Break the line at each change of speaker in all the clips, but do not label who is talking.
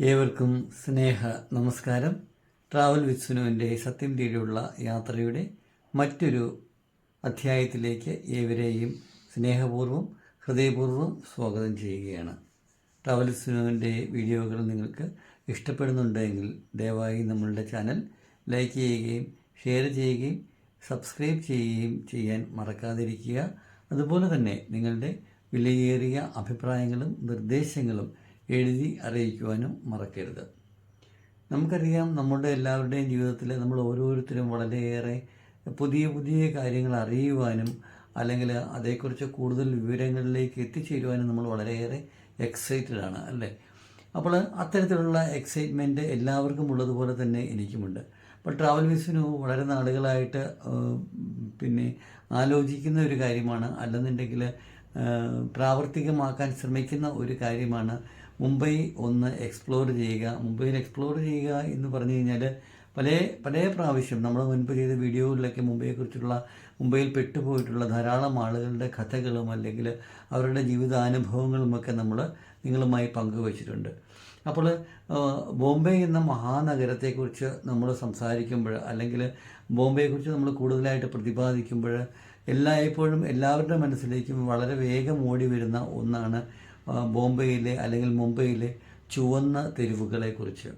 ഏവർക്കും സ്നേഹ നമസ്കാരം. Travel with സുനുവിന്റെ സത്യം തേടിയുള്ള യാത്രയുടെ മറ്റൊരു അധ്യായത്തിലേക്ക് ഏവരെയും സ്നേഹപൂർവം ഹൃദയപൂർവം സ്വാഗതം ചെയ്യുകയാണ്. ട്രാവൽ വിത്ത് സുനുവിന്റെ വീഡിയോകൾ നിങ്ങൾക്ക് ഇഷ്ടപ്പെടുന്നുണ്ടെങ്കിൽ ദയവായി നമ്മളുടെ ചാനൽ ലൈക്ക് ചെയ്യുകയും ഷെയർ ചെയ്യുകയും സബ്സ്ക്രൈബ് ചെയ്യുകയും ചെയ്യാൻ മറക്കാതിരിക്കുക. അതുപോലെ തന്നെ നിങ്ങളുടെ വിലയേറിയ അഭിപ്രായങ്ങളും നിർദ്ദേശങ്ങളും എഴുതി അറിയിക്കുവാനും മറക്കരുത്. നമുക്കറിയാം നമ്മുടെ എല്ലാവരുടെയും ജീവിതത്തിൽ നമ്മൾ ഓരോരുത്തരും വളരെയേറെ പുതിയ പുതിയ കാര്യങ്ങൾ അറിയുവാനും അല്ലെങ്കിൽ അതേക്കുറിച്ച് കൂടുതൽ വിവരങ്ങളിലേക്ക് എത്തിച്ചേരുവാനും നമ്മൾ വളരെയേറെ എക്സൈറ്റഡ് ആണ് അല്ലേ? അപ്പോൾ അത്തരത്തിലുള്ള എക്സൈറ്റ്മെന്റ് എല്ലാവർക്കും ഉള്ളതുപോലെ തന്നെ എനിക്കുമുണ്ട്. അപ്പോൾ ട്രാവൽ വിസിനു വളരെ നാളുകളായിട്ട് പിന്നെ ആലോചിക്കുന്ന ഒരു കാര്യമാണ് അല്ലെന്നുണ്ടെങ്കിൽ പ്രാവർത്തികമാക്കാൻ ശ്രമിക്കുന്ന ഒരു കാര്യമാണ് മുംബൈ ഒന്ന് എക്സ്പ്ലോർ ചെയ്യുക. മുംബൈയിൽ എക്സ്പ്ലോർ ചെയ്യുക എന്ന് പറഞ്ഞു കഴിഞ്ഞാൽ പല പല പ്രാവശ്യം നമ്മൾ മുൻപ് ചെയ്ത വീഡിയോകളിലൊക്കെ മുംബൈയെക്കുറിച്ചുള്ള മുംബൈയിൽ പെട്ടുപോയിട്ടുള്ള ധാരാളം ആളുകളുടെ കഥകളും അല്ലെങ്കിൽ അവരുടെ ജീവിതാനുഭവങ്ങളുമൊക്കെ നമ്മൾ നിങ്ങളുമായി പങ്കുവച്ചിട്ടുണ്ട്. അപ്പോൾ ബോംബെ എന്ന മഹാനഗരത്തെക്കുറിച്ച് നമ്മൾ സംസാരിക്കുമ്പോൾ അല്ലെങ്കിൽ ബോംബെയെക്കുറിച്ച് നമ്മൾ കൂടുതലായിട്ട് പ്രതിപാദിക്കുമ്പോൾ എല്ലായ്പ്പോഴും എല്ലാവരുടെ മനസ്സിലേക്കും വളരെ വേഗം ഓടി വരുന്ന ഒന്നാണ് ബോംബെയിലെ അല്ലെങ്കിൽ മുംബൈയിലെ ചുവന്ന തെരുവുകളെക്കുറിച്ച്.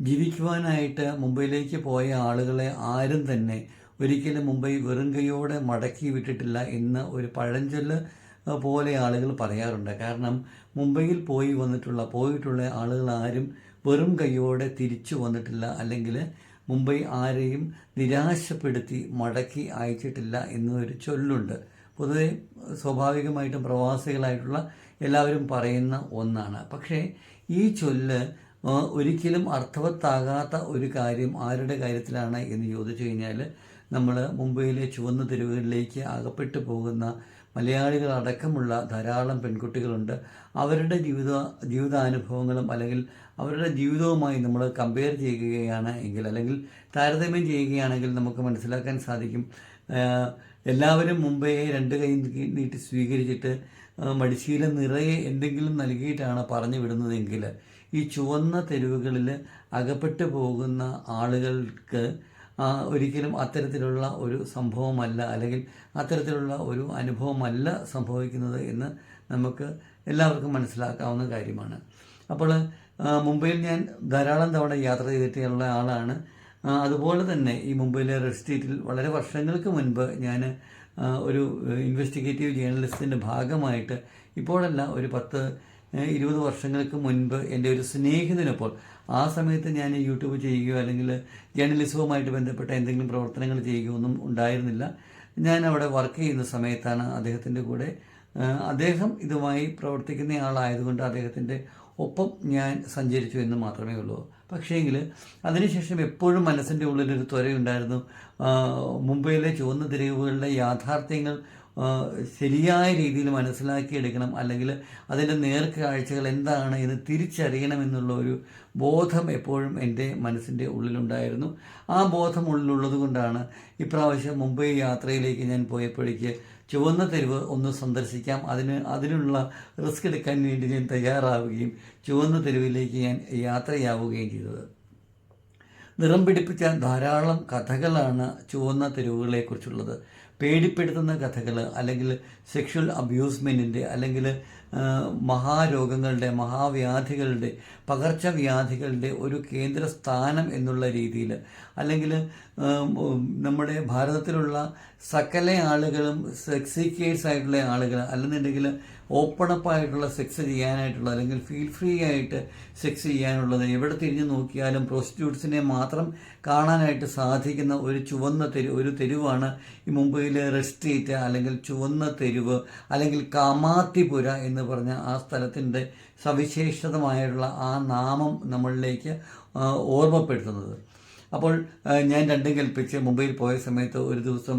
ജീവിക്കുവാനായിട്ട് മുംബൈയിലേക്ക് പോയ ആളുകളെ ആരും തന്നെ ഒരിക്കലും മുംബൈ വെറും കൈയോടെ മടക്കി വിട്ടിട്ടില്ല എന്ന് ഒരു പഴഞ്ചൊല്ല് പോലെ ആളുകൾ പറയാറുണ്ട്. കാരണം മുംബൈയിൽ പോയി വന്നിട്ടുള്ള പോയിട്ടുള്ള ആളുകൾ ആരും വെറും കൈയോടെ തിരിച്ചു വന്നിട്ടില്ല. അല്ലെങ്കിൽ മുംബൈ ആരെയും നിരാശപ്പെടുത്തി മടക്കി അയച്ചിട്ടില്ല എന്നൊരു ചൊല്ലുണ്ട്. പൊതുവെ സ്വാഭാവികമായിട്ടും പ്രവാസികളായിട്ടുള്ള എല്ലാവരും പറയുന്ന ഒന്നാണ്. പക്ഷേ ഈ ചൊല്ല് ഒരിക്കലും അർത്ഥവത്താകാത്ത ഒരു കാര്യം ആരുടെ കാര്യത്തിലാണ് എന്ന് ചോദിച്ചു കഴിഞ്ഞാൽ നമ്മൾ മുംബൈയിലെ ചുവന്ന തെരുവുകളിലേക്ക് അകപ്പെട്ടു പോകുന്ന മലയാളികൾ അടക്കമുള്ള ധാരാളം പെൺകുട്ടികളുണ്ട്. അവരുടെ ജീവിത ജീവിതാനുഭവങ്ങളും അല്ലെങ്കിൽ അവരുടെ ജീവിതവുമായി നമ്മൾ കമ്പയർ ചെയ്യുകയാണ് എങ്കിൽ അല്ലെങ്കിൽ താരതമ്യം ചെയ്യുകയാണെങ്കിൽ നമുക്ക് മനസ്സിലാക്കാൻ സാധിക്കും. എല്ലാവരും മുമ്പേ രണ്ട് കൈ നീട്ടി സ്വീകരിച്ചിട്ട് മടിശീല നിറയെ എന്തെങ്കിലും നൽകിയിട്ടാണ് പറഞ്ഞു വിടുന്നതെങ്കിൽ ഈ ചുവന്ന തെരുവുകളിൽ അകപ്പെട്ടു പോകുന്ന ആളുകൾക്ക് ഒരിക്കലും അത്തരത്തിലുള്ള ഒരു സംഭവമല്ല അല്ലെങ്കിൽ അത്തരത്തിലുള്ള ഒരു അനുഭവമല്ല സംഭവിക്കുന്നത് എന്ന് നമുക്ക് എല്ലാവർക്കും മനസ്സിലാക്കാവുന്ന കാര്യമാണ്. അപ്പോൾ മുംബൈയിൽ ഞാൻ ധാരാളം തവണ യാത്ര ചെയ്തിട്ടുള്ള ആളാണ്. അതുപോലെ തന്നെ ഈ മുംബൈയിലെ റെഡ് സ്ട്രീറ്റിൽ വളരെ വർഷങ്ങൾക്ക് മുൻപ് ഞാൻ ഒരു ഇൻവെസ്റ്റിഗേറ്റീവ് ജേർണലിസ്റ്റിന്റെ ഭാഗമായിട്ട് ഇപ്പോഴല്ല ഒരു പത്ത് ഇരുപത് വർഷങ്ങൾക്ക് മുൻപ് എന്റെ ഒരു സ്നേഹിതനപ്പോൾ ആ സമയത്ത് ഞാൻ യൂട്യൂബ് ചെയ്യുകയോ അല്ലെങ്കിൽ ജേർണലിസവുമായിട്ട് ബന്ധപ്പെട്ട എന്തെങ്കിലും പ്രവർത്തനങ്ങൾ ചെയ്യുകയോ ഒന്നും ഉണ്ടായിരുന്നില്ല. ഞാൻ അവിടെ വർക്ക് ചെയ്യുന്ന സമയത്താണ് അദ്ദേഹത്തിന്റെ കൂടെ അദ്ദേഹം ഇതുമായി പ്രവർത്തിക്കുന്നയാളായതുകൊണ്ട് അദ്ദേഹത്തിന്റെ ഒപ്പം ഞാൻ സഞ്ചരിച്ചു എന്ന് മാത്രമേ ഉള്ളൂ. പക്ഷേങ്കിൽ അതിനുശേഷം എപ്പോഴും മനസ്സിന്റെ ഉള്ളിലൊരു ത്വരയുണ്ടായിരുന്നു. മുംബൈയിലെ ചുവന്ന തെരുവുകളുടെ യാഥാർത്ഥ്യങ്ങൾ ശരിയായ രീതിയിൽ മനസ്സിലാക്കിയെടുക്കണം. അല്ലെങ്കിൽ അതിന്റെ നേർക്കാഴ്ചകൾ എന്താണ് എന്ന് തിരിച്ചറിയണമെന്നുള്ള ഒരു ബോധം എപ്പോഴും എന്റെ മനസ്സിന്റെ ഉള്ളിലുണ്ടായിരുന്നു. ആ ബോധം ഉള്ളിലുള്ളത് കൊണ്ടാണ് ഇപ്രാവശ്യം മുംബൈ യാത്രയിലേക്ക് ഞാൻ പോയപ്പോഴേക്ക് ചുവന്ന തെരുവ് ഒന്ന് സന്ദർശിക്കാം. അതിന് അതിനുള്ള റിസ്ക് എടുക്കാൻ വേണ്ടി ഞാൻ തയ്യാറാവുകയും ചുവന്ന തെരുവിലേക്ക് ഞാൻ യാത്രയാവുകയും ചെയ്തത്. നിറം പിടിപ്പിച്ച ധാരാളം കഥകളാണ് ചുവന്ന തെരുവുകളെക്കുറിച്ചുള്ളത്. പേടിപ്പെടുത്തുന്ന കഥകൾ അല്ലെങ്കിൽ സെക്ഷൽ അബ്യൂസ്മെന്റിന്റെ അല്ലെങ്കിൽ മഹാരോഗങ്ങളുടെ മഹാവ്യാധികളുടെ പകർച്ചവ്യാധികളുടെ ഒരു കേന്ദ്ര സ്ഥാനം എന്നുള്ള രീതിയിൽ അല്ലെങ്കിൽ നമ്മുടെ ഭാരതത്തിലുള്ള സകല ആളുകളും സെക്സിക്കേഴ്സ് ആയിട്ടുള്ള ആളുകൾ അല്ലെന്നുണ്ടെങ്കിൽ ഓപ്പൺ അപ്പ് ആയിട്ടുള്ള സെക്സ് ചെയ്യാനായിട്ടുള്ള അല്ലെങ്കിൽ ഫീൽ ഫ്രീ ആയിട്ട് സെക്സ് ചെയ്യാനുള്ളത് എവിടെ തിരിഞ്ഞു നോക്കിയാലും പ്രോസ്റ്റിറ്റ്യൂട്ട്സിനെ മാത്രം കാണാനായിട്ട് സാധിക്കുന്ന ഒരു ചുവന്ന തെരുവ് ഒരു തെരുവാണ് ഈ മുംബൈയിലെ റെസ്റ്റേറ്റ് അല്ലെങ്കിൽ ചുവന്ന തെരുവ് അല്ലെങ്കിൽ കാമാത്തിപുര എന്ന് പറഞ്ഞ ആ സ്ഥലത്തിന്റെ സവിശേഷതമായിട്ടുള്ള ആ നാമം നമ്മളിലേക്ക് ഓർമ്മപ്പെടുത്തുന്നത്. അപ്പോൾ ഞാൻ രണ്ടും കൽപ്പിച്ച് മുംബൈയിൽ പോയ സമയത്ത് ഒരു ദിവസം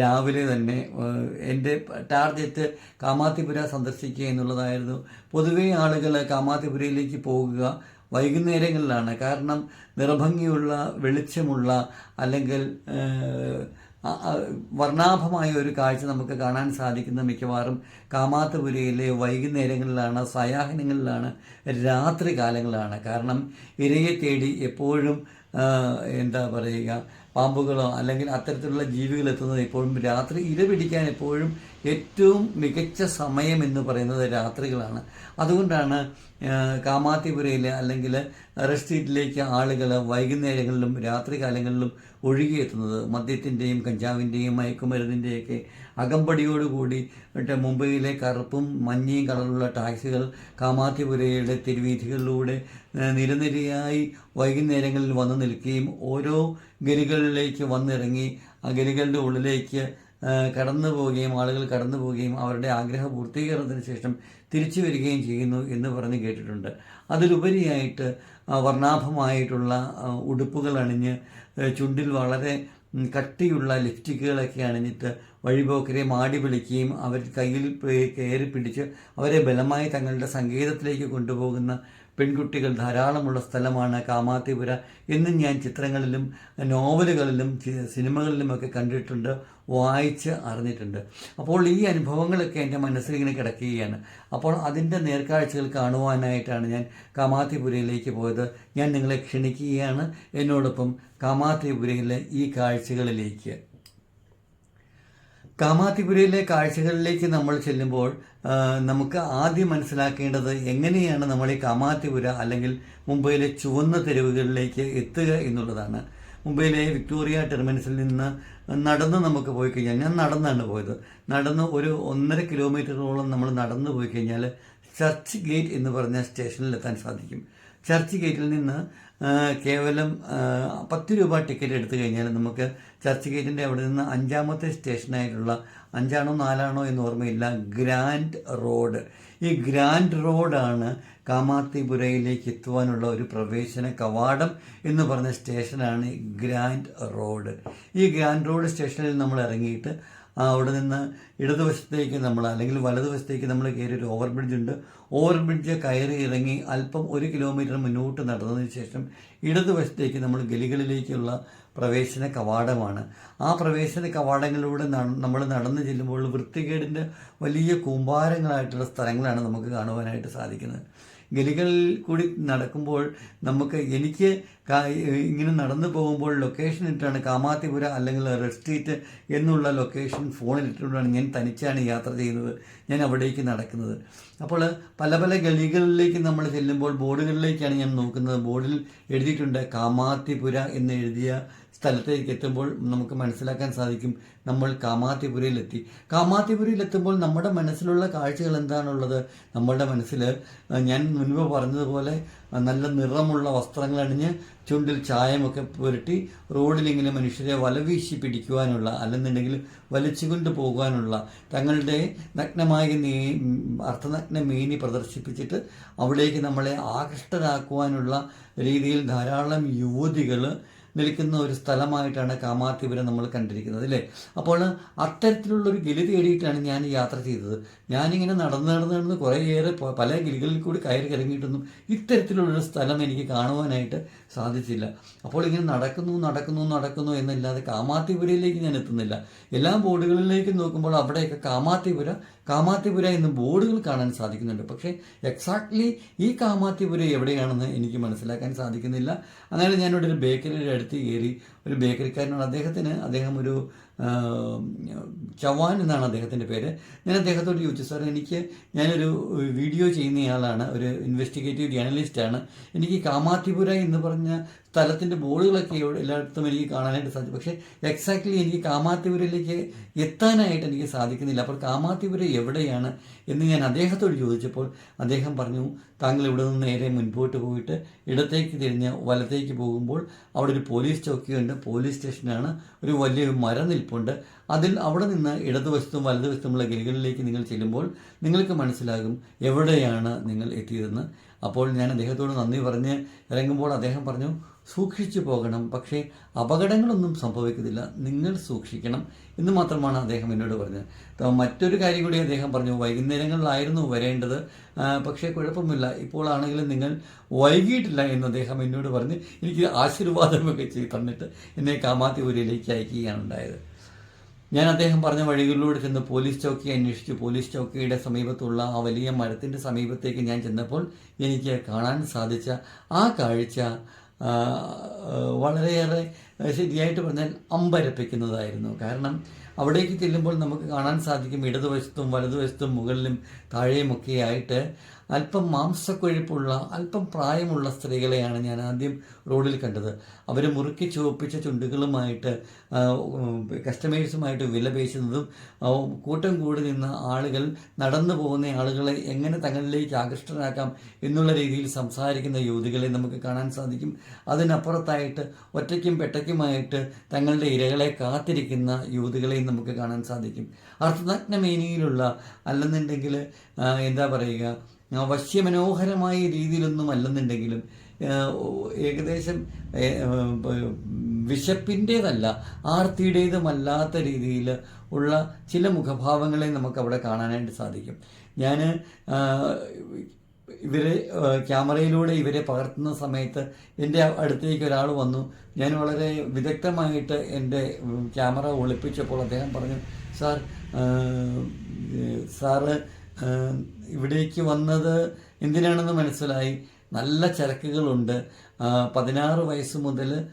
രാവിലെ തന്നെ എന്റെ ടാർഗറ്റ് കാമാത്തിപുര സന്ദർശിക്കുക എന്നുള്ളതായിരുന്നു. പൊതുവേ ആളുകൾ കാമാത്തിപുരയിലേക്ക് പോകുക വൈകുന്നേരങ്ങളിലാണ്. കാരണം നിർഭംഗിയുള്ള വെളിച്ചമുള്ള അല്ലെങ്കിൽ വർണാഭമായ ഒരു കാഴ്ച നമുക്ക് കാണാൻ സാധിക്കുന്ന മിക്കവാറും കാമാത്തപുരയിലെ വൈകുന്നേരങ്ങളിലാണ് സയാഹനങ്ങളിലാണ് രാത്രി കാലങ്ങളിലാണ് കാരണം ഇരയെ തേടി എപ്പോഴും എന്താ പറയുക പാമ്പുകളോ അല്ലെങ്കിൽ അത്തരത്തിലുള്ള ജീവികൾ എത്തുന്നത് എപ്പോഴും രാത്രി ഇര പിടിക്കാൻ എപ്പോഴും ഏറ്റവും മികച്ച സമയം എന്ന് പറയുന്നത് രാത്രികളാണ്. അതുകൊണ്ടാണ് കാമാത്തിപുരയിൽ അല്ലെങ്കിൽ റെസ്റ്റീറ്റിലേക്ക് ആളുകൾ വൈകുന്നേരങ്ങളിലും രാത്രികാലങ്ങളിലും ഒഴുകിയെത്തുന്നത്. മദ്യത്തിന്റെയും കഞ്ചാവിന്റെയും മയക്കുമരുന്നിന്റെയൊക്കെ അകമ്പടിയോടുകൂടി മറ്റേ മുംബൈയിലെ കറുപ്പും മഞ്ഞയും കളറുള്ള ടാക്സികൾ കാമാത്തിപുരയുടെ തിരുവീഥികളിലൂടെ നിരനിരയായി വൈകുന്നേരങ്ങളിൽ വന്നു നിൽക്കുകയും ഓരോ ഗലികളിലേക്ക് വന്നിറങ്ങി ആ ഗലികളുടെ ഉള്ളിലേക്ക് കടന്നു പോവുകയും ആളുകൾ കടന്നു പോവുകയും അവരുടെ ആഗ്രഹ പൂർത്തീകരണത്തിന് ശേഷം തിരിച്ചു വരികയും ചെയ്യുന്നു എന്ന് പറഞ്ഞ് കേട്ടിട്ടുണ്ട്. അതിലുപരിയായിട്ട് വർണാഭമായിട്ടുള്ള ഉടുപ്പുകൾ അണിഞ്ഞ് ചുണ്ടിൽ വളരെ കട്ടിയുള്ള ലിപ്സ്റ്റിക്കുകളൊക്കെ അണിഞ്ഞിട്ട് വഴിപോക്കരെ മാടി വിളിക്കുകയും അവർ കയ്യിൽ കയറി പിടിച്ച് അവരെ ബലമായി തങ്ങളുടെ സംഗീതത്തിലേക്ക് കൊണ്ടുപോകുന്ന പെൺകുട്ടികൾ ധാരാളമുള്ള സ്ഥലമാണ് കാമാത്തിപുര എന്നും ഞാൻ ചിത്രങ്ങളിലും നോവലുകളിലും സിനിമകളിലുമൊക്കെ കണ്ടിട്ടുണ്ട് വായിച്ച് അറിഞ്ഞിട്ടുണ്ട്. അപ്പോൾ ഈ അനുഭവങ്ങളൊക്കെ എന്റെ മനസ്സിൽ ഇങ്ങനെ കിടക്കുകയാണ്. അപ്പോൾ അതിന്റെ നേർക്കാഴ്ചകൾ കാണുവാനായിട്ടാണ് ഞാൻ കാമാത്തിപുരയിലേക്ക് പോയത്. ഞാൻ നിങ്ങളെ ക്ഷണിക്കുകയാണ് എന്നോടൊപ്പം കാമാത്തിപുരയിലെ ഈ കാഴ്ചകളിലേക്ക്. കാമാത്തിപുരയിലെ കാഴ്ചകളിലേക്ക് നമ്മൾ ചെല്ലുമ്പോൾ നമുക്ക് ആദ്യം മനസ്സിലാക്കേണ്ടത് എങ്ങനെയാണ് നമ്മൾ ഈ കാമാത്തിപുര അല്ലെങ്കിൽ മുംബൈയിലെ ചുവന്ന തെരുവുകളിലേക്ക് എത്തുക എന്നുള്ളതാണ്. മുംബൈയിലെ വിക്ടോറിയ ടെർമിനസിൽ നിന്ന് നടന്ന് നമുക്ക് പോയി കഴിഞ്ഞാൽ ഞാൻ നടന്നാണ് പോയത്. നടന്ന് ഒരു ഒന്നര കിലോമീറ്ററോളം നമ്മൾ നടന്നു പോയി കഴിഞ്ഞാൽ ചർച്ച് ഗേറ്റ് എന്ന് പറഞ്ഞ സ്റ്റേഷനിൽ എത്താൻ സാധിക്കും. ചർച്ച് ഗേറ്റിൽ നിന്ന് കേവലം പത്ത് രൂപ ടിക്കറ്റ് എടുത്തു കഴിഞ്ഞാൽ നമുക്ക് ചർച്ച് ഗേറ്റിന്റെ അവിടെ നിന്ന് അഞ്ചാമത്തെ സ്റ്റേഷനായിട്ടുള്ള അഞ്ചാണോ നാലാണോ എന്ന് ഓർമ്മയില്ല ഗ്രാൻഡ് റോഡ്. ഈ ഗ്രാൻഡ് റോഡാണ് കാമാത്തിപുരയിലേക്ക് എത്തുവാനുള്ള ഒരു പ്രവേശന കവാടം എന്ന് പറഞ്ഞ സ്റ്റേഷനാണ് ഗ്രാൻഡ് റോഡ്. ഈ ഗ്രാൻഡ് റോഡ് സ്റ്റേഷനിൽ നമ്മൾ ഇറങ്ങിയിട്ട് അവിടെ നിന്ന് ഇടതുവശത്തേക്ക് നമ്മൾ അല്ലെങ്കിൽ വലതുവശത്തേക്ക് നമ്മൾ കയറി ഒരു ഓവർ ബ്രിഡ്ജ് ഉണ്ട്. ഓവർ ബ്രിഡ്ജ് കയറി ഇറങ്ങി അല്പം ഒരു കിലോമീറ്റർ മുന്നോട്ട് നടന്നതിന് ശേഷം ഇടതുവശത്തേക്ക് നമ്മൾ ഗലികളിലേക്കുള്ള പ്രവേശന കവാടമാണ്. ആ പ്രവേശന കവാടങ്ങളിലൂടെ നമ്മൾ നടന്നു ചെല്ലുമ്പോൾ വൃത്തികേടിന്റെ വലിയ കൂമ്പാരങ്ങളായിട്ടുള്ള സ്ഥലങ്ങളാണ് നമുക്ക് കാണുവാനായിട്ട് സാധിക്കുന്നത്. ഗലികളിൽ കൂടി നടക്കുമ്പോൾ നമുക്ക് എനിക്ക് ഇങ്ങനെ നടന്നു പോകുമ്പോൾ ലൊക്കേഷൻ ഇട്ടാണ് കാമാത്തിപുര അല്ലെങ്കിൽ റെഡ് സ്ട്രീറ്റ് എന്നുള്ള ലൊക്കേഷൻ ഫോണിൽ ഇട്ടുകൊണ്ടാണ് ഞാൻ തനിച്ചാണ് യാത്ര ചെയ്യുന്നത്. ഞാൻ അവിടേക്ക് നടക്കുന്നത്. അപ്പോൾ പല പല ഗലികളിലേക്ക് നമ്മൾ ചെല്ലുമ്പോൾ ബോർഡുകളിലേക്കാണ് ഞാൻ നോക്കുന്നത്. ബോർഡിൽ എഴുതിയിട്ടുണ്ട് കാമാത്തിപുര എന്ന് എഴുതിയ സ്ഥലത്തേക്ക് എത്തുമ്പോൾ നമുക്ക് മനസ്സിലാക്കാൻ സാധിക്കും നമ്മൾ കാമാത്തിപുരയിലെത്തി കാമാത്തിപുരയിൽ എത്തുമ്പോൾ നമ്മുടെ മനസ്സിലുള്ള കാഴ്ചകൾ എന്താണുള്ളത്? നമ്മളുടെ മനസ്സിൽ ഞാൻ മുൻപ് പറഞ്ഞതുപോലെ നല്ല നിറമുള്ള വസ്ത്രങ്ങൾ അണിഞ്ഞ് ചുണ്ടിൽ ചായമൊക്കെ പുരട്ടി റോഡിലിങ്ങനെ മനുഷ്യരെ വലവീശി പിടിക്കുവാനുള്ള അല്ലെന്നുണ്ടെങ്കിൽ വലിച്ചുകൊണ്ട് പോകുവാനുള്ള തങ്ങളുടെ നഗ്നമായ നീ അർത്ഥനഗ്ന മീനി പ്രദർശിപ്പിച്ചിട്ട് അവിടേക്ക് നമ്മളെ ആകൃഷ്ടരാക്കുവാനുള്ള രീതിയിൽ ധാരാളം യുവതികൾ നിൽക്കുന്ന ഒരു സ്ഥലമായിട്ടാണ് കാമാത്തിപുരം നമ്മൾ കണ്ടിരിക്കുന്നത് അല്ലേ? അപ്പോൾ അത്തരത്തിലുള്ള ഒരു ഗലി തേടിയിട്ടാണ് ഞാൻ യാത്ര ചെയ്തത്. ഞാനിങ്ങനെ നടന്ന് നടന്ന് നടന്ന് കുറേയേറെ പല ഗലികളിൽ കൂടി കയറി ഇറങ്ങിയിട്ടൊന്നും ഇത്തരത്തിലുള്ളൊരു സ്ഥലം എനിക്ക് കാണുവാനായിട്ട് സാധിച്ചില്ല. അപ്പോൾ ഇങ്ങനെ നടക്കുന്നു നടക്കുന്നു നടക്കുന്നു എന്നല്ലാതെ കാമാത്തിപുരയിലേക്ക് ഞാൻ എത്തുന്നില്ല. എല്ലാ ബോർഡുകളിലേക്ക് നോക്കുമ്പോൾ അവിടെയൊക്കെ കാമാത്തിപുര കാമാത്തിപുര എന്ന് ബോർഡുകൾ കാണാൻ സാധിക്കുന്നുണ്ട്. പക്ഷേ എക്സാക്ട്ലി ഈ കാമാത്തിപുര എവിടെയാണെന്ന് എനിക്ക് മനസ്സിലാക്കാൻ സാധിക്കുന്നില്ല. അങ്ങനെ ഞാനിവിടെ ഒരു ബേക്കറിയുടെ അടുത്ത് കയറി ഒരു ബേക്കറിക്കാരനാണ്. അദ്ദേഹത്തിന് അദ്ദേഹം ഒരു ചവാൻ എന്നാണ് അദ്ദേഹത്തിന്റെ പേര്. ഞാൻ അദ്ദേഹത്തോട് ചോദിച്ചു സാർ എനിക്ക് ഞാനൊരു വീഡിയോ ചെയ്യുന്നയാളാണ് ഒരു ഇൻവെസ്റ്റിഗേറ്റീവ് ജേർണലിസ്റ്റാണ് എനിക്ക് കാമാത്തിപുര എന്ന് പറഞ്ഞ സ്ഥലത്തിന്റെ ബോർഡുകളൊക്കെ എല്ലായിടത്തും എനിക്ക് കാണാനായിട്ട് സാധിച്ചു. പക്ഷേ എക്സാക്ട്ലി എനിക്ക് കാമാത്തിപുരയിലേക്ക് എത്താനായിട്ട് എനിക്ക് സാധിക്കുന്നില്ല. അപ്പോൾ കാമാത്തിപുര എവിടെയാണ്? എന്ന് ഞാൻ അദ്ദേഹത്തോട് ചോദിച്ചപ്പോൾ അദ്ദേഹം പറഞ്ഞു താങ്കൾ ഇവിടെ നിന്ന് നേരെ മുൻപോട്ട് പോയിട്ട് ഇടത്തേക്ക് തിരിഞ്ഞ് വലത്തേക്ക് പോകുമ്പോൾ അവിടെ ഒരു പോലീസ് ചൗക്കിയുണ്ട്. പോലീസ് സ്റ്റേഷനാണ്. ഒരു വലിയ മരം നിൽപ്പുണ്ട് അതിൽ അവിടെ നിന്ന് ഇടതുവശത്തും വലതുവശത്തുമുള്ള ഗലികളിലേക്ക് നിങ്ങൾ ചെല്ലുമ്പോൾ നിങ്ങൾക്ക് മനസ്സിലാകും എവിടെയാണ് നിങ്ങൾ എത്തിയതെന്ന്. അപ്പോൾ ഞാൻ അദ്ദേഹത്തോട് നന്ദി പറഞ്ഞ് ഇറങ്ങുമ്പോൾ അദ്ദേഹം പറഞ്ഞു സൂക്ഷിച്ചു പോകണം പക്ഷേ അപകടങ്ങളൊന്നും സംഭവിക്കുന്നില്ല. നിങ്ങൾ സൂക്ഷിക്കണം. എന്ന് മാത്രമാണ് അദ്ദേഹം എന്നോട് പറഞ്ഞത്. മറ്റൊരു കാര്യം കൂടി അദ്ദേഹം പറഞ്ഞു വൈകുന്നേരങ്ങളിലായിരുന്നു വരേണ്ടത്. പക്ഷേ കുഴപ്പമില്ല ഇപ്പോഴാണെങ്കിലും നിങ്ങൾ വൈകിയിട്ടില്ല എന്ന് അദ്ദേഹം എന്നോട് പറഞ്ഞ് എനിക്ക് ആശീർവാദമൊക്കെ ചെയ്ത് തന്നിട്ട് എന്നെ കാമാത്തിപുരയിലേക്ക് അയക്കുകയാണ് ഉണ്ടായത്. ഞാൻ അദ്ദേഹം പറഞ്ഞ വഴികളിലൂടെ ചെന്ന് പോലീസ് ചൗക്കി അന്വേഷിച്ചു. പോലീസ് ചൗക്കിയുടെ സമീപത്തുള്ള ആ വലിയ മരത്തിന്റെ സമീപത്തേക്ക് ഞാൻ ചെന്നപ്പോൾ എനിക്ക് കാണാൻ സാധിച്ച ആ കാഴ്ച വളരെയേറെ ശരിയായിട്ട് പറഞ്ഞാൽ അമ്പരപ്പിക്കുന്നതായിരുന്നു. കാരണം അവിടേക്ക് ചെല്ലുമ്പോൾ നമുക്ക് കാണാൻ സാധിക്കും ഇടതുവശത്തും വലതുവശത്തും മുകളിലും താഴെയുമൊക്കെയായിട്ട് അല്പം മാംസക്കൊഴുപ്പുള്ള അല്പം പ്രായമുള്ള സ്ത്രീകളെയാണ് ഞാൻ ആദ്യം റോഡിൽ കണ്ടത്. അവർ മുറുക്കി ചുവപ്പിച്ച ചുണ്ടുകളുമായിട്ട് കസ്റ്റമേഴ്സുമായിട്ട് വിലപേശുന്നതും കൂട്ടം കൂടി നിന്ന ആളുകൾ നടന്നു പോകുന്ന ആളുകളെ എങ്ങനെ തങ്ങളിലേക്ക് ആകൃഷ്ടരാക്കാം എന്നുള്ള രീതിയിൽ സംസാരിക്കുന്ന യുവതികളെ നമുക്ക് കാണാൻ സാധിക്കും. അതിനപ്പുറത്തായിട്ട് ഒറ്റയ്ക്കും പെട്ടയ്ക്കുമായിട്ട് തങ്ങളുടെ ഇരകളെ കാത്തിരിക്കുന്ന യുവതികളെയും നമുക്ക് കാണാൻ സാധിക്കും. അർത്ഥനഗ്നമേനിയിലുള്ള അല്ലെന്നുണ്ടെങ്കിൽ എന്താ പറയുക വശ്യമനോഹരമായ രീതിയിലൊന്നും അല്ലെന്നുണ്ടെങ്കിലും ഏകദേശം വിശപ്പിന്റേതല്ല ആർത്തിയുടേതുമല്ലാത്ത രീതിയിൽ ഉള്ള ചില മുഖഭാവങ്ങളെ നമുക്കവിടെ കാണാനായിട്ട് സാധിക്കും. ഞാൻ ഇവരെ ക്യാമറയിലൂടെ ഇവരെ പകർത്തുന്ന സമയത്ത് എന്റെ അടുത്തേക്ക് ഒരാൾ വന്നു. ഞാൻ വളരെ വിദഗ്ധമായിട്ട് എന്റെ ക്യാമറ ഒളിപ്പിച്ചപ്പോൾ അദ്ദേഹം പറഞ്ഞു സാർ സാറ് ഇവിടേക്ക് വന്നത് എന്തിനാണെന്ന് മനസ്സിലായി? നല്ല ചരക്കുകളുണ്ട്. പതിനാറ് വയസ്സ് മുതൽ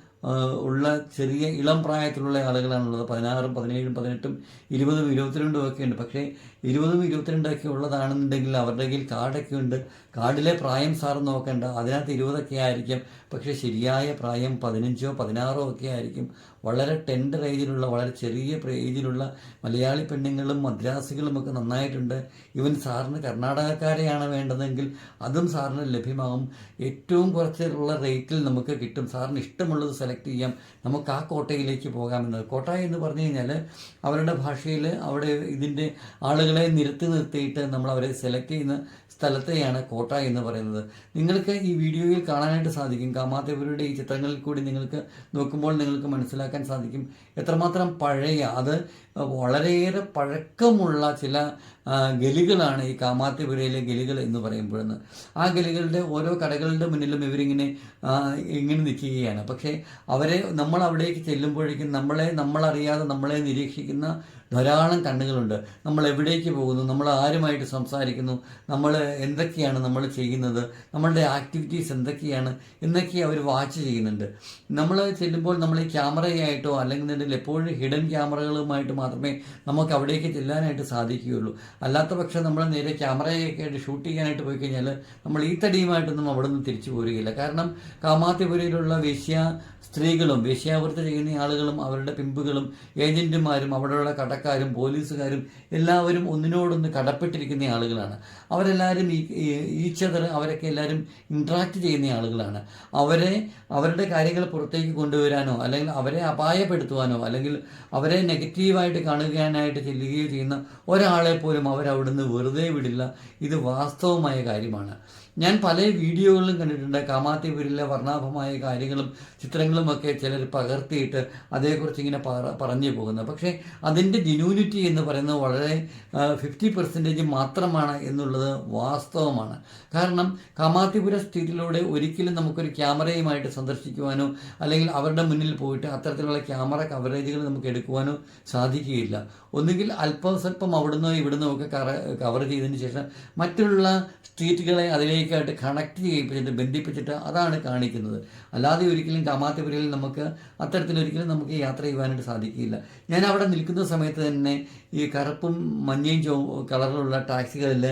ഉള്ള ചെറിയ ഇളം പ്രായത്തിലുള്ള ആളുകളാണുള്ളത്. പതിനാറും പതിനേഴും പതിനെട്ടും ഇരുപതും ഇരുപത്തിരണ്ടും ഒക്കെ ഉണ്ട്. പക്ഷേ ഇരുപതും ഇരുപത്തിരണ്ടൊക്കെ ഉള്ളതാണെന്നുണ്ടെങ്കിൽ അവരുടെ കയ്യിൽ കാർഡൊക്കെ ഉണ്ട്. കാർഡിലെ പ്രായം സാർ നോക്കണ്ട. അതിനകത്ത് ഇരുപതൊക്കെ ആയിരിക്കും. പക്ഷേ ശരിയായ പ്രായം പതിനഞ്ചോ പതിനാറോ ഒക്കെ ആയിരിക്കും. വളരെ ടെൻഡർ ഏജിലുള്ള വളരെ ചെറിയ ഏജിലുള്ള മലയാളി പെണ്ണുങ്ങളും മദ്രാസികളും ഒക്കെ നന്നായിട്ടുണ്ട്. ഇവൻ സാറിന് കർണാടകക്കാരെയാണ് വേണ്ടതെങ്കിൽ അതും സാറിന് ലഭ്യമാകും. ഏറ്റവും കുറച്ചുള്ള റേറ്റിൽ നമുക്ക് കിട്ടും. സാറിന് ഇഷ്ടമുള്ളത് സെലക്ട് ചെയ്യാം. നമുക്ക് ആ കോട്ടയിലേക്ക് പോകാമെന്നത് കോട്ട എന്ന് പറഞ്ഞു കഴിഞ്ഞാൽ അവരുടെ ഭാഷയിൽ അവിടെ ഇതിന്റെ ആളുകളെ നിരത്തി നിർത്തിയിട്ട് നമ്മൾ അവരെ സെലക്ട് ചെയ്യുന്ന സ്ഥലത്തെയാണ് കോട്ട എന്ന് പറയുന്നത്. നിങ്ങൾക്ക് ഈ വീഡിയോയിൽ കാണാനായിട്ട് സാധിക്കും. കാമാദേവരുടെ ഈ ചിത്രങ്ങളിൽ കൂടി നിങ്ങൾക്ക് നോക്കുമ്പോൾ നിങ്ങൾക്ക് മനസ്സിലാക്കാൻ സാധിക്കും. എത്രമാത്രം പഴയ അത് വളരെയേറെ പഴക്കമുള്ള ചില ഗലികളാണ് ഈ കാമാത്തിപുരയിലെ ഗലികൾ എന്ന് പറയുമ്പോഴെന്ന്. ആ ഗലികളുടെ ഓരോ കടകളുടെ മുന്നിലും ഇവരിങ്ങനെ ഇങ്ങനെ നിൽക്കുകയാണ്. പക്ഷേ അവരെ നമ്മൾ അവിടേക്ക് ചെല്ലുമ്പോഴേക്കും നമ്മളെ നമ്മളറിയാതെ നമ്മളെ നിരീക്ഷിക്കുന്ന ധാരാളം കണ്ണുകളുണ്ട്. നമ്മൾ എവിടേക്ക് പോകുന്നു? നമ്മൾ ആരുമായിട്ട് സംസാരിക്കുന്നു? നമ്മൾ എന്തൊക്കെയാണ് നമ്മൾ ചെയ്യുന്നത്? നമ്മളുടെ ആക്ടിവിറ്റീസ് എന്തൊക്കെയാണ്? എന്നൊക്കെ അവർ വാച്ച് ചെയ്യുന്നുണ്ട്. നമ്മൾ ചെല്ലുമ്പോൾ നമ്മൾ ഈ ക്യാമറയായിട്ടോ അല്ലെങ്കിൽ എപ്പോഴും ഹിഡൻ ക്യാമറകളുമായിട്ട് മാത്രമേ നമുക്ക് അവിടേക്ക് ചെല്ലാനായിട്ട് സാധിക്കുകയുള്ളൂ. അല്ലാത്ത പക്ഷം നമ്മൾ നേരെ ക്യാമറയൊക്കെ ആയിട്ട് ഷൂട്ട് ചെയ്യാനായിട്ട് പോയി കഴിഞ്ഞാൽ നമ്മൾ ഈ തടിയുമായിട്ടൊന്നും അവിടെ നിന്ന് തിരിച്ചു പോരുകയില്ല. കാരണം കാമാത്തിപുരയിലുള്ള വേശ്യ സ്ത്രീകളും വേശ്യാവൃത്തി ചെയ്യുന്ന ആളുകളും അവരുടെ പിമ്പുകളും ഏജന്റുമാരും അവിടെയുള്ള കടക്കാരും പോലീസുകാരും എല്ലാവരും ഒന്നിനോടൊന്ന് കടപ്പെട്ടിരിക്കുന്ന ആളുകളാണ്. അവരെല്ലാവരും ഈച്ചതർ അവരൊക്കെ എല്ലാവരും ഇൻട്രാക്ട് ചെയ്യുന്ന ആളുകളാണ്. അവരെ അവരുടെ കാര്യങ്ങൾ പുറത്തേക്ക് കൊണ്ടുവരാനോ അല്ലെങ്കിൽ അവരെ അപായപ്പെടുത്തുവാനോ അല്ലെങ്കിൽ അവരെ നെഗറ്റീവായിട്ട് കാണുവാനായിട്ട് ചെല്ലുകയോ ചെയ്യുന്ന ഒരാളെ പോലും അവരവിടുന്ന് വെറുതെ വിടില്ല. ഇത് വാസ്തവമായ കാര്യമാണ്. ഞാൻ പല വീഡിയോകളിലും കണ്ടിട്ടുണ്ട്. കാമാത്തിപുരിലെ വർണാഭമായ കാര്യങ്ങളും ചിത്രങ്ങളും ഒക്കെ ചിലർ പകർത്തിയിട്ട് അതേക്കുറിച്ച് ഇങ്ങനെ പറ പറഞ്ഞു പോകുന്നത് പക്ഷേ അതിന്റെ ജിനൂനിറ്റി എന്ന് പറയുന്നത് വളരെ ഫിഫ്റ്റി പെർസെന്റേജ് മാത്രമാണ് എന്നുള്ളത് വാസ്തവമാണ്. കാരണം കാമാത്തിപുര സ്ട്രീറ്റിലൂടെ ഒരിക്കലും നമുക്കൊരു ക്യാമറയുമായിട്ട് സന്ദർശിക്കുവാനോ അല്ലെങ്കിൽ അവരുടെ മുന്നിൽ പോയിട്ട് അത്തരത്തിലുള്ള ക്യാമറ കവറേജുകൾ നമുക്ക് എടുക്കുവാനോ സാധിക്കുകയില്ല. ഒന്നുകിൽ അല്പം സ്വല്പം അവിടുന്നോ ഇവിടുന്നോ ഒക്കെ കവർ ചെയ്തതിന് ശേഷം മറ്റുള്ള സ്ട്രീറ്റുകളെ അതിലേക്കായിട്ട് കണക്ട് ചെയ്യിപ്പിച്ചിട്ട് ബന്ധിപ്പിച്ചിട്ട് അതാണ് കാണിക്കുന്നത്. അല്ലാതെ ഒരിക്കലും കാമാത്തിപുരയിൽ നമുക്ക് അത്തരത്തിലൊരിക്കലും നമുക്ക് യാത്ര ചെയ്യുവാനായിട്ട് സാധിക്കില്ല ഞാൻ അവിടെ നിൽക്കുന്ന സമയത്ത് തന്നെ ഈ കറുപ്പും മഞ്ഞയും ചോ കളറിലുള്ള ടാക്സികളിൽ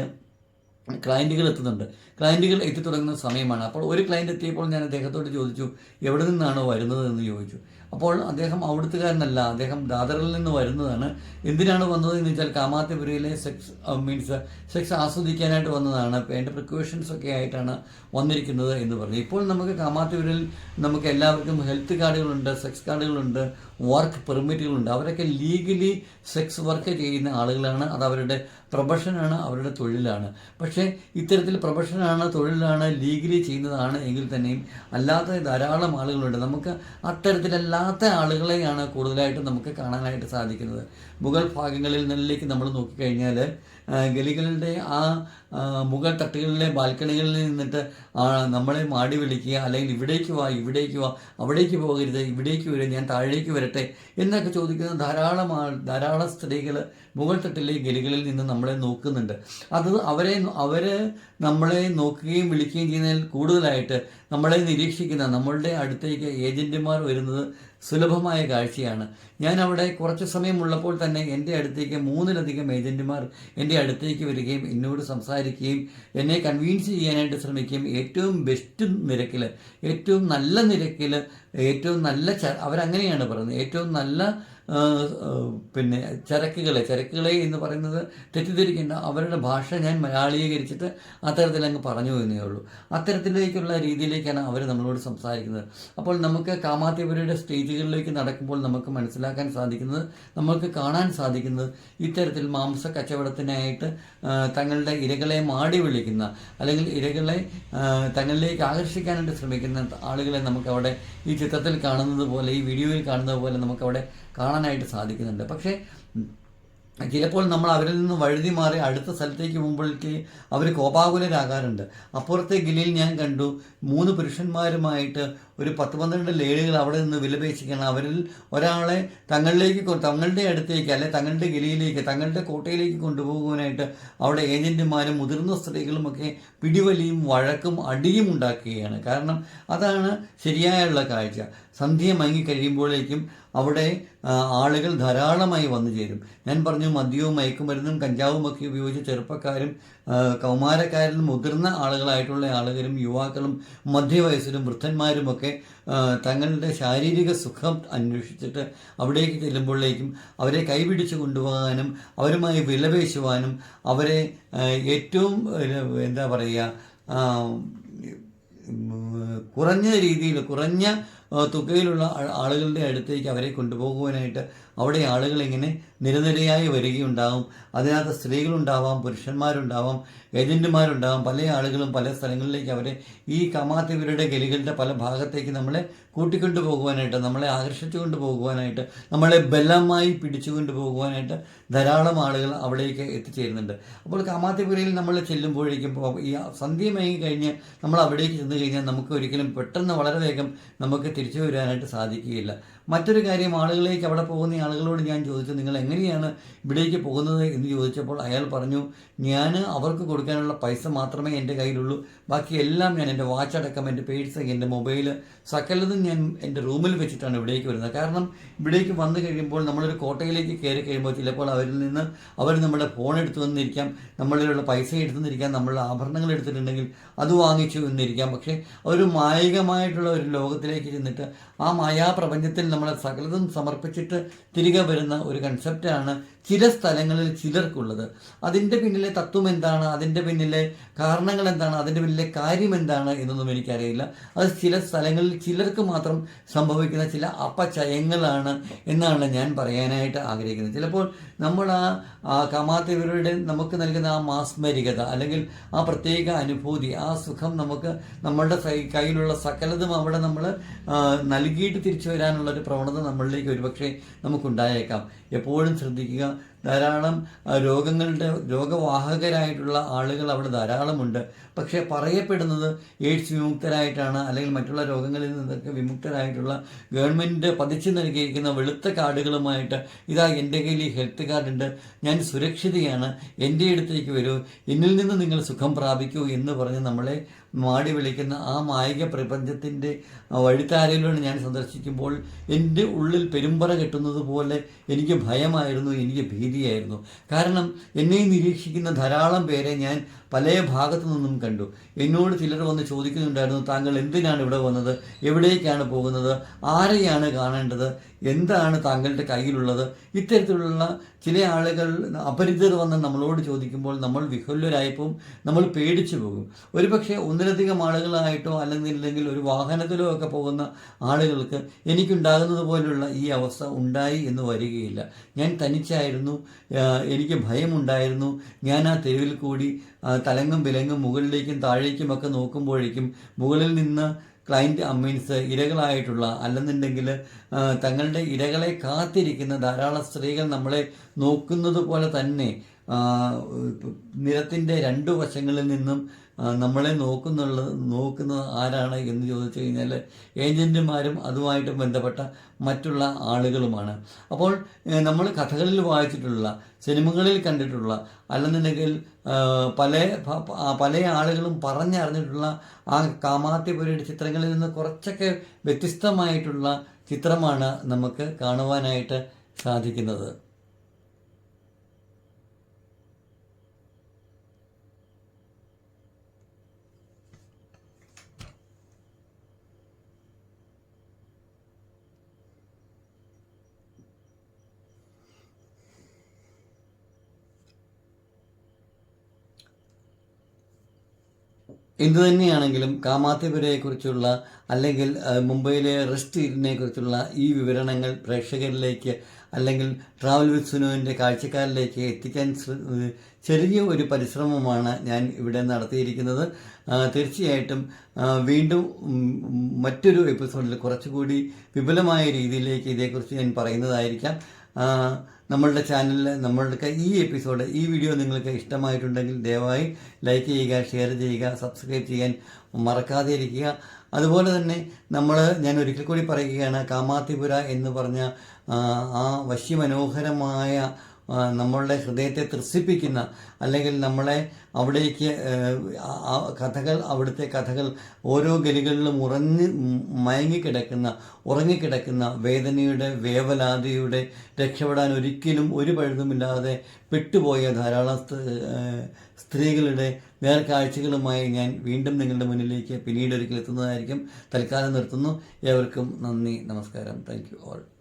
ക്ലയന്റുകൾ എത്തുന്നുണ്ട്. ക്ലയന്റുകൾ എത്തി തുടങ്ങുന്ന സമയമാണ്. അപ്പോൾ ഒരു ക്ലയന്റ് എത്തിയപ്പോൾ ഞാൻ അദ്ദേഹത്തോട് ചോദിച്ചു എവിടെ നിന്നാണോ വരുന്നത്? എന്ന് ചോദിച്ചു. അപ്പോൾ അദ്ദേഹം അവിടുത്തുകാരനല്ല അദ്ദേഹം ദാദറിൽ നിന്ന് വരുന്നതാണ്. എന്തിനാണ് വന്നത് എന്ന് വെച്ചാൽ കാമാത്തിപുരയിലെ സെക്സ് മീൻസ് സെക്സ് ആസ്വദിക്കാനായിട്ട് വന്നതാണ്. വേണ്ട പ്രിക്കോഷൻസ് ഒക്കെ ആയിട്ടാണ് വന്നിരിക്കുന്നത് എന്ന് പറഞ്ഞു. ഇപ്പോൾ നമുക്ക് കാമാത്തിപുരയിൽ നമുക്ക് എല്ലാവർക്കും ഹെൽത്ത് കാർഡുകളുണ്ട് സെക്സ് കാർഡുകളുണ്ട് വർക്ക് പെർമിറ്റുകളുണ്ട് അവരൊക്കെ ലീഗലി സെക്സ് വർക്ക് ചെയ്യുന്ന ആളുകളാണ്. അത് അവരുടെ പ്രൊഫഷനാണ് അവരുടെ തൊഴിലാണ്. പക്ഷേ ഇത്തരത്തിൽ പ്രൊഫഷനാണ് തൊഴിലാണ് ലീഗലി ചെയ്യുന്നതാണ് എങ്കിൽ തന്നെയും അല്ലാത്ത ധാരാളം ആളുകളുണ്ട്. നമുക്ക് അത്തരത്തിലല്ലാത്ത ആളുകളെയാണ് കൂടുതലായിട്ട് നമുക്ക് കാണാനായിട്ട് സാധിക്കുന്നത്. മുഗൾ ഭാഗങ്ങളിൽ നിന്നിലേക്ക് നമ്മൾ നോക്കിക്കഴിഞ്ഞാൽ ഗലികളുടെ ആ മുഗൾ മുകൾ തട്ടുകളിലെ ബാൽക്കണികളിൽ നിന്നിട്ട് നമ്മളെ മാടി വിളിക്കുക അല്ലെങ്കിൽ ഇവിടേക്ക് വാ ഇവിടേക്ക് വാ അവിടേക്ക് പോകരുത് ഇവിടേക്ക് വരും ഞാൻ താഴേക്ക് വരട്ടെ എന്നൊക്കെ ചോദിക്കുന്ന ധാരാളം ധാരാളം സ്ത്രീകൾ മുഗൾ തട്ടിലെ ഗലികളിൽ നിന്ന് നമ്മളെ നോക്കുന്നുണ്ട്. അത് അവരെ അവർ നമ്മളെ നോക്കുകയും വിളിക്കുകയും ചെയ്യുന്നതിൽ കൂടുതലായിട്ട് നമ്മളെ നിരീക്ഷിക്കുന്ന നമ്മളുടെ അടുത്തേക്ക് ഏജന്റുമാർ വരുന്നത് സുലഭമായ കാഴ്ചയാണ്. ഞാൻ അവിടെ കുറച്ച് സമയമുള്ളപ്പോൾ തന്നെ എന്റെ അടുത്തേക്ക് മൂന്നിലധികം ഏജന്റുമാർ എന്റെ അടുത്തേക്ക് വരികയും എന്നോട് സംസാരിക്കുകയും എന്നെ കൺവീൻസ് ചെയ്യാനായിട്ട് ശ്രമിക്കുകയും ഏറ്റവും ബെസ്റ്റ് നിരക്കിൽ ഏറ്റവും നല്ല നിരക്കിൽ ഏറ്റവും നല്ല അവരങ്ങനെയാണ് പറയുന്നത്. ഏറ്റവും നല്ല പിന്നെ ചരക്കുകളെ ചരക്കുകളെ എന്ന് പറയുന്നത് തെറ്റിദ്ധരിക്കേണ്ട അവരുടെ ഭാഷ ഞാൻ മലയാളീകരിച്ചിട്ട് അത്തരത്തിൽ അങ്ങ് പറഞ്ഞു എന്നേ ഉള്ളൂ. അത്തരത്തിലേക്കുള്ള രീതിയിലേക്കാണ് അവർ നമ്മളോട് സംസാരിക്കുന്നത്. അപ്പോൾ നമുക്ക് കാമാത്യവരുടെ സ്റ്റേജുകളിലേക്ക് നടക്കുമ്പോൾ നമുക്ക് മനസ്സിലാക്കാൻ സാധിക്കുന്നത് നമുക്ക് കാണാൻ സാധിക്കുന്നത് ഇത്തരത്തിൽ മാംസ കച്ചവടത്തിനായിട്ട് തങ്ങളുടെ ഇരകളെ മാടി വിളിക്കുന്ന അല്ലെങ്കിൽ ഇരകളെ തങ്ങളിലേക്ക് ആകർഷിക്കാനായിട്ട് ശ്രമിക്കുന്ന ആളുകളെ നമുക്ക് അവിടെ ഈ ചിത്രത്തിൽ കാണുന്നത് പോലെ ഈ വീഡിയോയിൽ കാണുന്നത് പോലെ നമുക്ക് അവിടെ കാണാനായിട്ട് സാധിക്കുന്നുണ്ട്. പക്ഷേ ചിലപ്പോൾ നമ്മൾ അവരിൽ നിന്ന് വഴുതി മാറി അടുത്ത സ്ഥലത്തേക്ക് പോകുമ്പോഴേക്ക് അവർ കോപാകുലരാകാറുണ്ട്. അപ്പുറത്തെ ഗിലിയിൽ ഞാൻ കണ്ടു മൂന്ന് പുരുഷന്മാരുമായിട്ട് ഒരു പത്ത് പന്ത്രണ്ട് ലേഡികൾ അവിടെ നിന്ന് വിലപേശിക്കണം. അവരിൽ ഒരാളെ തങ്ങളിലേക്ക് തങ്ങളുടെ അടുത്തേക്ക് അല്ലെ തങ്ങളുടെ ഗലിയിലേക്ക് തങ്ങളുടെ കോട്ടയിലേക്ക് കൊണ്ടുപോകുവാനായിട്ട് അവിടെ ഏജന്റുമാരും മുതിർന്ന സ്ത്രീകളുമൊക്കെ പിടിവലിയും വഴക്കും അടിയും ഉണ്ടാക്കുകയാണ്. കാരണം അതാണ് ശരിയായുള്ള കാഴ്ച. സന്ധ്യ മങ്ങി കഴിയുമ്പോഴേക്കും അവിടെ ആളുകൾ ധാരാളമായി വന്നു ചേരും. ഞാൻ പറഞ്ഞു മദ്യവും മയക്കുമരുന്നും കഞ്ചാവും ഒക്കെ ഉപയോഗിച്ച് ചെറുപ്പക്കാരും കൗമാരക്കാരിലും മുതിർന്ന ആളുകളായിട്ടുള്ള ആളുകളും യുവാക്കളും മധ്യവയസ്സിലും വൃദ്ധന്മാരും ഒക്കെ തങ്ങളുടെ ശാരീരിക സുഖം അന്വേഷിച്ചിട്ട് അവിടേക്ക് ചെല്ലുമ്പോഴേക്കും അവരെ കൈപിടിച്ച് കൊണ്ടുപോകാനും അവരുമായി വിലപേശുവാനും അവരെ ഏറ്റവും എന്താ പറയുക കുറഞ്ഞ രീതിയിൽ കുറഞ്ഞ തുകയിലുള്ള ആളുകളുടെ അടുത്തേക്ക് അവരെ കൊണ്ടുപോകുവാനായിട്ട് അവിടെ ആളുകൾ ഇങ്ങനെ നിരനിരയായി വരികയുണ്ടാവും. അതിനകത്ത് സ്ത്രീകളുണ്ടാവാം പുരുഷന്മാരുണ്ടാവാം ഏജന്റുമാരുണ്ടാവാം. പല ആളുകളും പല സ്ഥലങ്ങളിലേക്ക് അവരെ ഈ കമാത്തിവരുടെ ഗലികളുടെ പല ഭാഗത്തേക്ക് നമ്മളെ കൂട്ടിക്കൊണ്ടു പോകുവാനായിട്ട് നമ്മളെ ആകർഷിച്ചു കൊണ്ടു പോകുവാനായിട്ട് നമ്മളെ ബലമായി പിടിച്ചുകൊണ്ട് പോകുവാനായിട്ട് ധാരാളം ആളുകൾ അവിടേക്ക് എത്തിച്ചേരുന്നുണ്ട്. അപ്പോൾ കാമാത്തിപുരയിൽ നമ്മൾ ചെല്ലുമ്പോഴേക്കും ഈ സന്ധ്യമയങ്ങി കഴിഞ്ഞ് നമ്മൾ അവിടേക്ക് ചെന്ന് കഴിഞ്ഞാൽ നമുക്ക് ഒരിക്കലും പെട്ടെന്ന് വളരെ വേഗം നമുക്ക് തിരിച്ചു വരാനായിട്ട് സാധിക്കുകയില്ല. മറ്റൊരു കാര്യം ആളുകളിലേക്ക് അവിടെ പോകുന്ന ആളുകളോട് ഞാൻ ചോദിച്ചു നിങ്ങൾ എങ്ങനെയാണ് ഇവിടേക്ക് പോകുന്നത്? എന്ന് ചോദിച്ചപ്പോൾ അയാൾ പറഞ്ഞു ഞാൻ അവർക്ക് കൊടുക്കാനുള്ള പൈസ മാത്രമേ എന്റെ കയ്യിലുള്ളൂ. ബാക്കി എല്ലാം ഞാൻ എന്റെ വാച്ച് അടക്കം എന്റെ പേഴ്സ് എന്റെ മൊബൈൽ സകലതും ഞാൻ എന്റെ റൂമിൽ വെച്ചിട്ടാണ് ഇവിടേക്ക് വരുന്നത്. കാരണം ഇവിടേക്ക് വന്നു കഴിയുമ്പോൾ നമ്മളൊരു കോട്ടയിലേക്ക് കയറി കഴിയുമ്പോൾ ചിലപ്പോൾ അവരിൽ നിന്ന് അവർ നമ്മുടെ ഫോൺ എടുത്തു വന്നിരിക്കാം നമ്മളിലുള്ള പൈസ എടുത്തു നിന്നിരിക്കാം നമ്മളുടെ ആഭരണങ്ങൾ എടുത്തിട്ടുണ്ടെങ്കിൽ അത് വാങ്ങിച്ചു എന്നിരിക്കാം പക്ഷേ ഒരു മായികമായിട്ടുള്ള ഒരു ലോകത്തിലേക്ക് ചെന്നിട്ട് ആ മായാപ്രപഞ്ചത്തിൽ നമ്മളെ സകലതും സമർപ്പിച്ചിട്ട് തിരികെ വരുന്ന ഒരു കൺസെപ്റ്റാണ് ചില സ്ഥലങ്ങളിൽ ചിലർക്കുള്ളത്. അതിന്റെ പിന്നിലെ തത്വം എന്താണ്? അതിന്റെ പിന്നിലെ കാരണങ്ങൾ എന്താണ്? അതിന്റെ പിന്നിലെ കാര്യം എന്താണ് എന്നൊന്നും എനിക്കറിയില്ല. അത് ചില സ്ഥലങ്ങളിൽ ചിലർക്ക് മാത്രം സംഭവിക്കുന്ന ചില അപചയങ്ങളാണ് എന്നാണ് ഞാൻ പറയാനായിട്ട് ആഗ്രഹിക്കുന്നത്. ചിലപ്പോൾ നമ്മൾ ആ കമാത്തവരുടെ നമുക്ക് നൽകുന്ന ആ മാസ്മരികത അല്ലെങ്കിൽ ആ പ്രത്യേക അനുഭൂതി ആ സുഖം നമുക്ക് നമ്മളുടെ കയ്യിലുള്ള സകലതും അവിടെ നമ്മൾ നൽകിയിട്ട് തിരിച്ചു വരാനുള്ള ഒരു പ്രവണത നമ്മളിലേക്ക് ഒരുപക്ഷെ നമുക്കുണ്ടായേക്കാം. എപ്പോഴും ശ്രദ്ധിക്കുക ധാരാളം രോഗങ്ങളുടെ രോഗവാഹകരായിട്ടുള്ള ആളുകൾ അവിടെ ധാരാളമുണ്ട്. പക്ഷേ പറയപ്പെടുന്നത് എയ്ഡ്സ് വിമുക്തരായിട്ടാണ് അല്ലെങ്കിൽ മറ്റുള്ള രോഗങ്ങളിൽ നിന്നൊക്കെ വിമുക്തരായിട്ടുള്ള ഗവൺമെന്റ് പതിച്ചു നൽകിയിരിക്കുന്ന വെളുത്ത കാർഡുകളുമായിട്ട് ഇതാ എന്റെ കയ്യിൽ ഈ ഹെൽത്ത് കാർഡുണ്ട് ഞാൻ സുരക്ഷിതയാണ് എന്റെ അടുത്തേക്ക് വരൂ എന്നിൽ നിന്ന് നിങ്ങൾ സുഖം പ്രാപിക്കൂ എന്ന് പറഞ്ഞ് നമ്മളെ മാടി വിളിക്കുന്ന ആ മായിക പ്രപഞ്ചത്തിന്റെ വഴിത്താരയിലൂടെ ഞാൻ സന്ദർശിക്കുമ്പോൾ എന്റെ ഉള്ളിൽ പെരുമ്പറ കെട്ടുന്നത് പോലെ എനിക്ക് ഭയമായിരുന്നു എനിക്ക് ഭീതിയായിരുന്നു. കാരണം എന്നെ നിരീക്ഷിക്കുന്ന ധാരാളം പേരെ ഞാൻ പല ഭാഗത്തു നിന്നും കണ്ടു. എന്നോട് ചിലർ വന്ന് ചോദിക്കുന്നുണ്ടായിരുന്നു താങ്കൾ എന്തിനാണ് ഇവിടെ വന്നത്? എവിടേക്കാണ് പോകുന്നത്? ആരെയാണ് കാണേണ്ടത്? എന്താണ് താങ്കളുടെ കയ്യിലുള്ളത്? ഇത്തരത്തിലുള്ള ചില ആളുകൾ അപരിചിതർ വന്ന് നമ്മളോട് ചോദിക്കുമ്പോൾ നമ്മൾ വിഹുല്യരായപ്പോൾ നമ്മൾ പേടിച്ചു പോകും. ഒരുപക്ഷെ ഒന്നിലധികം ആളുകളായിട്ടോ അല്ലെങ്കിൽ ഒരു വാഹനത്തിലോ ഒക്കെ പോകുന്ന ആളുകൾക്ക് എനിക്കുണ്ടാകുന്നത് പോലുള്ള ഈ അവസ്ഥ ഉണ്ടായി എന്ന് വരികയില്ല. ഞാൻ തനിച്ചായിരുന്നു എനിക്ക് ഭയമുണ്ടായിരുന്നു. ഞാൻ ആ തെരുവിൽ കൂടി തലങ്ങും വിലങ്ങും മുകളിലേക്കും താഴേക്കുമൊക്കെ നോക്കുമ്പോഴേക്കും മുകളിൽ നിന്ന് ക്ലൈന്റ് മീൻസ് ഇരകളായിട്ടുള്ള അല്ലെന്നുണ്ടെങ്കിൽ തങ്ങളുടെ ഇരകളെ കാത്തിരിക്കുന്ന ധാരാളം സ്ത്രീകൾ നമ്മളെ നോക്കുന്നത് പോലെ തന്നെ നിരത്തിന്റെ രണ്ടു വശങ്ങളിൽ നിന്നും നമ്മളെ നോക്കുന്നുള്ളത് നോക്കുന്നത് ആരാണ് എന്ന് ചോദിച്ചു കഴിഞ്ഞാൽ ഏജന്റുമാരും അതുമായിട്ട് ബന്ധപ്പെട്ട മറ്റുള്ള ആളുകളുമാണ്. അപ്പോൾ നമ്മൾ കഥകളിൽ വായിച്ചിട്ടുള്ള സിനിമകളിൽ കണ്ടിട്ടുള്ള അല്ലെന്നുണ്ടെങ്കിൽ പല പല ആളുകളും പറഞ്ഞറിഞ്ഞിട്ടുള്ള ആ കാമാത്തിപുരയുടെ ചിത്രങ്ങളിൽ നിന്ന് കുറച്ചൊക്കെ വ്യത്യസ്തമായിട്ടുള്ള ചിത്രമാണ് നമുക്ക് കാണുവാനായിട്ട് സാധിക്കുന്നത്. എന്തു തന്നെയാണെങ്കിലും കാമാത്തിപുരയെക്കുറിച്ചുള്ള അല്ലെങ്കിൽ മുംബൈയിലെ റെസ്റ്റ് ഈറ്റിനെ കുറിച്ചുള്ള ഈ വിവരണങ്ങൾ പ്രേക്ഷകരിലേക്ക് അല്ലെങ്കിൽ ട്രാവൽ വിത്ത് സുനുവിന്റെ കാഴ്ചക്കാരിലേക്ക് എത്തിക്കാൻ ചെറിയ ഒരു പരിശ്രമമാണ് ഞാൻ ഇവിടെ നടത്തിയിരിക്കുന്നത്. തീർച്ചയായിട്ടും വീണ്ടും മറ്റൊരു എപ്പിസോഡിൽ കുറച്ചുകൂടി വിപുലമായ രീതിയിലേക്ക് ഇതേക്കുറിച്ച് ഞാൻ പറയുന്നതായിരിക്കാം. നമ്മളുടെ ചാനലിൽ നമ്മളുടെ ഈ എപ്പിസോഡ് ഈ വീഡിയോ നിങ്ങൾക്ക് ഇഷ്ടമായിട്ടുണ്ടെങ്കിൽ ദയവായി ലൈക്ക് ചെയ്യുക ഷെയർ ചെയ്യുക സബ്സ്ക്രൈബ് ചെയ്യാൻ മറക്കാതെ ഇരിക്കുക. അതുപോലെ തന്നെ നമ്മൾ ഞാൻ ഒരിക്കൽ കൂടി പറയുകയാണ് കാമാത്തിപുര എന്ന് പറഞ്ഞ ആ, വശ്യമനോഹരമായ നമ്മളുടെ ഹൃദയത്തെ ത്രസിപ്പിക്കുന്ന അല്ലെങ്കിൽ നമ്മളെ അവിടേക്ക് കഥകൾ അവിടുത്തെ കഥകൾ ഓരോ ഗലികളിലും ഉറങ്ങി മയങ്ങിക്കിടക്കുന്ന ഉറങ്ങിക്കിടക്കുന്ന വേദനയുടെ വേവലാതിയുടെ രക്ഷപ്പെടാൻ ഒരിക്കലും ഒരു പഴുതുമില്ലാതെ പെട്ടുപോയ ധാരാളം സ്ത്രീകളുടെ നേർക്കാഴ്ചകളുമായി ഞാൻ വീണ്ടും നിങ്ങളുടെ മുന്നിലേക്ക് പിന്നീട് ഒരിക്കൽ എത്തുന്നതായിരിക്കും. തൽക്കാലം നിർത്തുന്നു. ഏവർക്കും നന്ദി നമസ്കാരം. Thank you all.